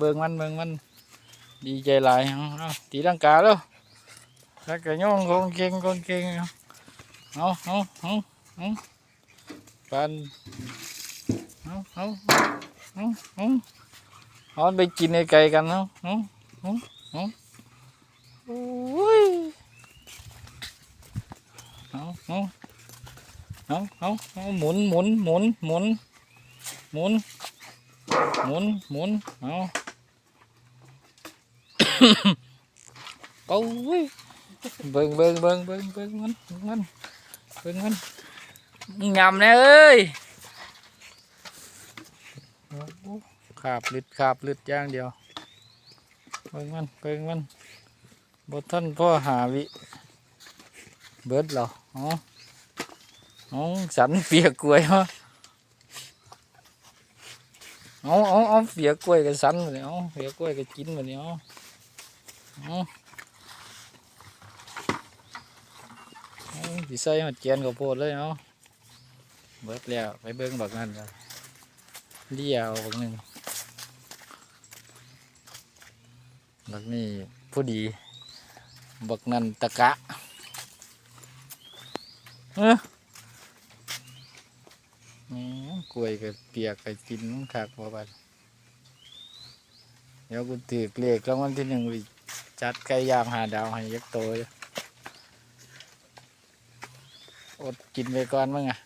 เบิ่งมันเบิ่งมันดีใจหลายเอาเอาตีลังกาแล้วแล้วก็ย่องคงเก่งคงเก่งเอาเอาเอาเอาปันเอาเอาเอาเอาเอาไปกินไอไก่กันเอาเอาเอาเอาโอ้ยเอาเอาเอาเอาเอาหมุนหมุนหมุนหมุนหมุนหมุนหมุนเอา โอ้ยเบิ่งเบิ่งเบิ่งเบิ่งเบิ่งมันมันเบิ่งมันงำแน่เอ้ยขาบลึดขาบลึดย่างเดียวเบิ่งมันเบิ่งมันบทท่านพ่อหาวิเบิดเหรออ๋ออ๋อสันเปียกกล้วยฮะเอาเอาเอาเปียกกล้วยกับสันมาเลยเอาเปียกกล้วยกับกินมาเลยเอาเอาเอา สิใส่มาเจียนกับโพดเลยเอาะเบิดแล้วไปเบิ้งบักนั่นกันเลี้ยวบักหนึ่งบักนี่ผู้ดี บักนั่นตะกะเอ้ออืมกล้วยกับเปียกกับกินมันคักบ่บัดเดี๋ยวกูถือเลขรางวัลที่หนึ่งไป จัดไก่ย่างหาดาวให้ยักษ์โตอดกินไปก่อนมั้งอะ